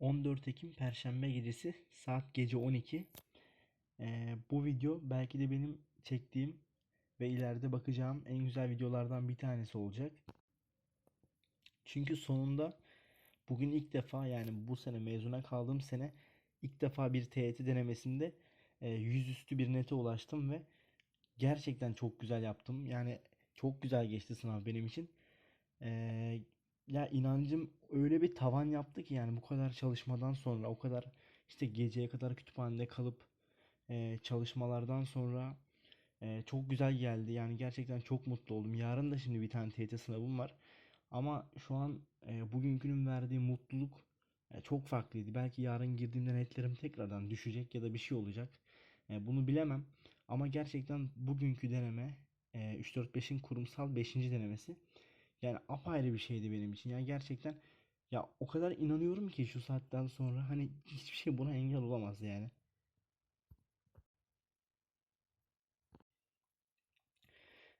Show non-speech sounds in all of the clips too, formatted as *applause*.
14 Ekim Perşembe gecesi saat gece 12. Ee, bu video belki de benim çektiğim ve ileride bakacağım en güzel videolardan bir tanesi olacak. Çünkü sonunda bugün ilk defa yani bu sene mezuna kaldığım sene ilk defa bir TYT denemesinde e, yüzüstü bir nete ulaştım ve gerçekten çok güzel yaptım. Yani çok güzel geçti sınav benim için. Ee, ya inancım öyle bir tavan yaptı ki yani bu kadar çalışmadan sonra o kadar işte geceye kadar kütüphanede kalıp e, çalışmalardan sonra e, çok güzel geldi. Yani gerçekten çok mutlu oldum. Yarın da şimdi bir tane TYT sınavım var. Ama şu an e, bugünkünün verdiği mutluluk e, çok farklıydı. Belki yarın girdiğimde netlerim tekrardan düşecek ya da bir şey olacak. E, bunu bilemem. Ama gerçekten bugünkü deneme e, 3-4-5'in kurumsal 5. denemesi. Yani apayrı bir şeydi benim için. Yani gerçekten ya o kadar inanıyorum ki şu saatten sonra hani hiçbir şey buna engel olamaz yani.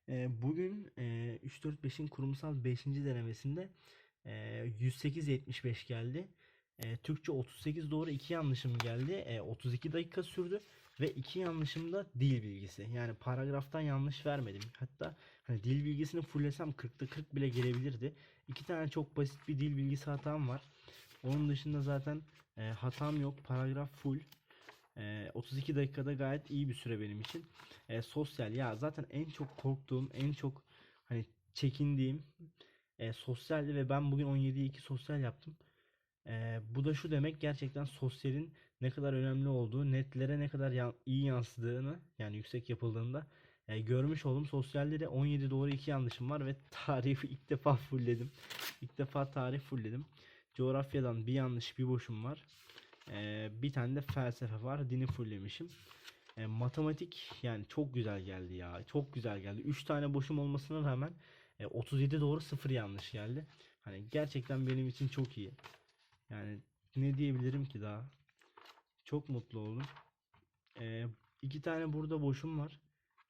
Ee, bugün e, 3-4-5'in kurumsal 5. denemesinde e, 108-75 geldi. E, Türkçe 38 doğru 2 yanlışım geldi. E, 32 dakika sürdü ve 2 yanlışım da dil bilgisi. Yani paragraftan yanlış vermedim. Hatta hani dil bilgisini fullesem 40'ta 40 bile gelebilirdi. İki tane çok basit bir dil bilgisi hatam var. Onun dışında zaten e, hatam yok. Paragraf full. E, 32 dakikada gayet iyi bir süre benim için. E, sosyal ya zaten en çok korktuğum, en çok hani çekindiğim e, sosyaldi ve ben bugün 17'ye 2 sosyal yaptım. E, bu da şu demek gerçekten sosyalin ne kadar önemli olduğu, netlere ne kadar yan- iyi yansıdığını yani yüksek yapıldığında e, görmüş oldum. Sosyalde de 17 doğru 2 yanlışım var ve *laughs* tarihi ilk defa fullledim. İlk defa tarih fullledim. Coğrafyadan bir yanlış bir boşum var. E, bir tane de felsefe var. Dini fulllemişim. E, matematik yani çok güzel geldi ya. Çok güzel geldi. 3 tane boşum olmasına rağmen e, 37 doğru 0 yanlış geldi. Hani gerçekten benim için çok iyi. Yani ne diyebilirim ki daha? Çok mutlu oldum. E, iki tane burada boşum var.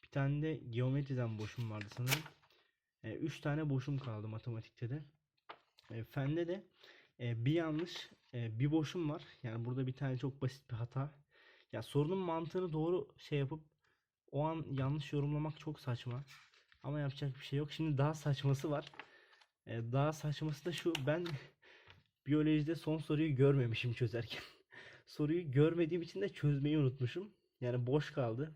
Bir tane de geometriden boşum vardı sanırım. E, üç tane boşum kaldı matematikte de. E, fende de e, bir yanlış, e, bir boşum var. Yani burada bir tane çok basit bir hata. Ya sorunun mantığını doğru şey yapıp o an yanlış yorumlamak çok saçma. Ama yapacak bir şey yok. Şimdi daha saçması var. E, daha saçması da şu. Ben biyolojide son soruyu görmemişim çözerken. *laughs* Soruyu görmediğim için de çözmeyi unutmuşum. Yani boş kaldı.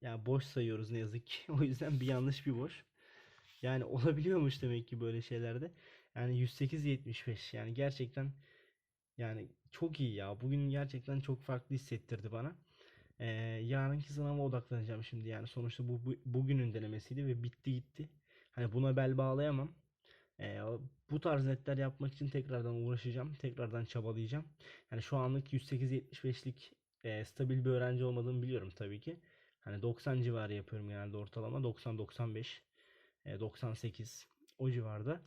Yani boş sayıyoruz ne yazık ki. *laughs* O yüzden bir yanlış bir boş. Yani olabiliyormuş demek ki böyle şeylerde. Yani 108-75 yani gerçekten yani çok iyi ya. Bugün gerçekten çok farklı hissettirdi bana. Ee, yarınki sınava odaklanacağım şimdi yani sonuçta bu, bu bugünün denemesiydi ve bitti gitti. Hani buna bel bağlayamam. Ee, bu tarz netler yapmak için tekrardan uğraşacağım. Tekrardan çabalayacağım. Yani şu anlık 108-75'lik e, stabil bir öğrenci olmadığımı biliyorum tabii ki. Hani 90 civarı yapıyorum genelde ortalama. 90-95, e, 98 o civarda.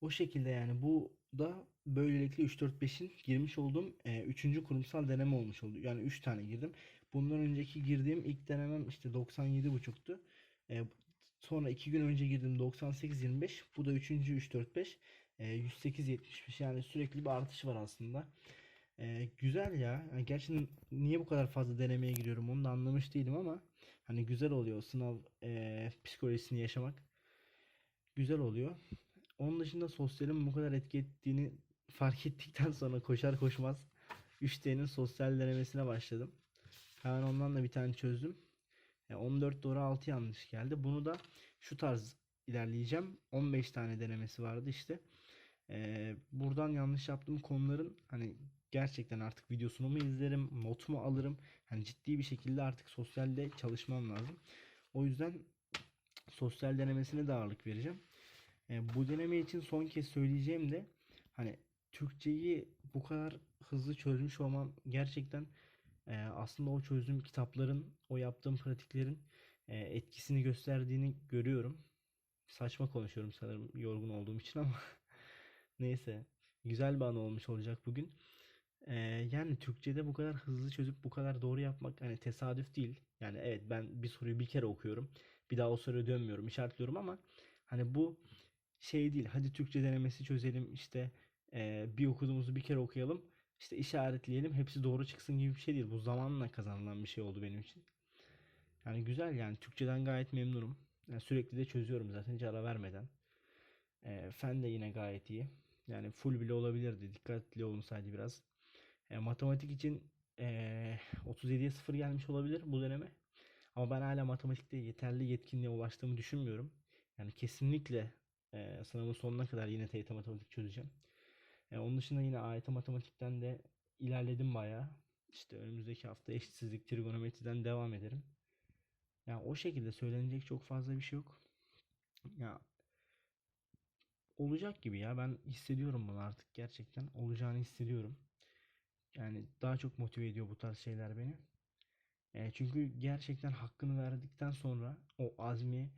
O şekilde yani bu da böylelikle 3-4-5'in girmiş olduğum 3. kurumsal deneme olmuş oldu. Yani 3 tane girdim. Bundan önceki girdiğim ilk denemem işte 97,5'tu. E, sonra 2 gün önce girdim 98-25. Bu da 3. 3-4-5. E, 108-75 yani sürekli bir artış var aslında. E, güzel ya. Yani gerçi niye bu kadar fazla denemeye giriyorum onu da anlamış değilim ama hani güzel oluyor sınav e, psikolojisini yaşamak. Güzel oluyor. Onun dışında sosyalin bu kadar etki ettiğini fark *laughs* ettikten sonra koşar koşmaz 3D'nin sosyal denemesine başladım. Hemen ondan da bir tane çözdüm. E, 14 doğru 6 yanlış geldi. Bunu da şu tarz ilerleyeceğim. 15 tane denemesi vardı işte. E, buradan yanlış yaptığım konuların hani gerçekten artık videosunu mu izlerim, not mu alırım? Hani ciddi bir şekilde artık sosyalde çalışmam lazım. O yüzden sosyal denemesine de ağırlık vereceğim. E, bu deneme için son kez söyleyeceğim de hani Türkçeyi bu kadar hızlı çözmüş olmam gerçekten e, aslında o çözdüğüm kitapların, o yaptığım pratiklerin e, etkisini gösterdiğini görüyorum. Saçma konuşuyorum sanırım yorgun olduğum için ama *laughs* neyse güzel bir an olmuş olacak bugün. E, yani Türkçe'de bu kadar hızlı çözüp bu kadar doğru yapmak hani tesadüf değil. Yani evet ben bir soruyu bir kere okuyorum. Bir daha o soruya dönmüyorum, işaretliyorum ama hani bu şey değil. Hadi Türkçe denemesi çözelim işte e, bir okuduğumuzu bir kere okuyalım. İşte işaretleyelim hepsi doğru çıksın gibi bir şey değil. Bu zamanla kazanılan bir şey oldu benim için. Yani güzel yani Türkçeden gayet memnunum. Yani sürekli de çözüyorum zaten hiç ara vermeden. E, fen de yine gayet iyi. Yani full bile olabilirdi. Dikkatli olun sadece biraz. E, matematik için e, 37'ye 0 gelmiş olabilir bu deneme. Ama ben hala matematikte yeterli yetkinliğe ulaştığımı düşünmüyorum. Yani kesinlikle e, sınavın sonuna kadar yine TYT matematik çözeceğim. E, onun dışında yine AYT matematikten de ilerledim bayağı. İşte önümüzdeki hafta eşitsizlik, trigonometriden devam ederim. Ya o şekilde söylenecek çok fazla bir şey yok. Ya olacak gibi ya ben hissediyorum bunu artık gerçekten olacağını hissediyorum. Yani daha çok motive ediyor bu tarz şeyler beni. E, çünkü gerçekten hakkını verdikten sonra o azmi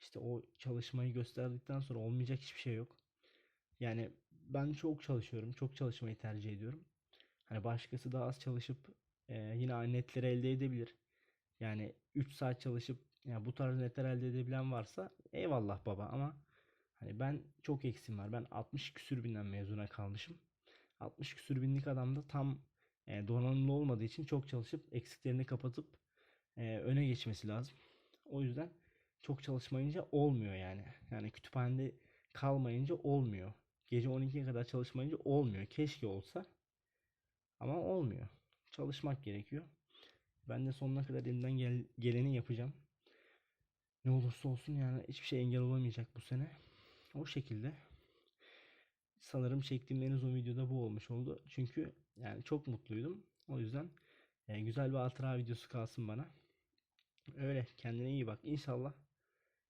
işte o çalışmayı gösterdikten sonra olmayacak hiçbir şey yok. Yani ben çok çalışıyorum. Çok çalışmayı tercih ediyorum. Hani başkası daha az çalışıp e, yine netleri elde edebilir. Yani 3 saat çalışıp yani bu tarz netler elde edebilen varsa eyvallah baba ama hani ben çok eksim var. Ben 60 küsür binden mezuna kalmışım. 60 küsür binlik adam da tam e, donanımlı olmadığı için çok çalışıp eksiklerini kapatıp e, öne geçmesi lazım. O yüzden çok çalışmayınca olmuyor yani. Yani kütüphanede kalmayınca olmuyor. Gece 12'ye kadar çalışmayınca olmuyor. Keşke olsa ama olmuyor. Çalışmak gerekiyor. Ben de sonuna kadar elimden gel- geleni yapacağım. Ne olursa olsun yani hiçbir şey engel olamayacak bu sene. O şekilde. Sanırım çektiğim en uzun videoda bu olmuş oldu. Çünkü yani çok mutluydum. O yüzden e, güzel bir hatıra videosu kalsın bana. Öyle kendine iyi bak. İnşallah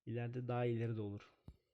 ileride daha ileri de olur.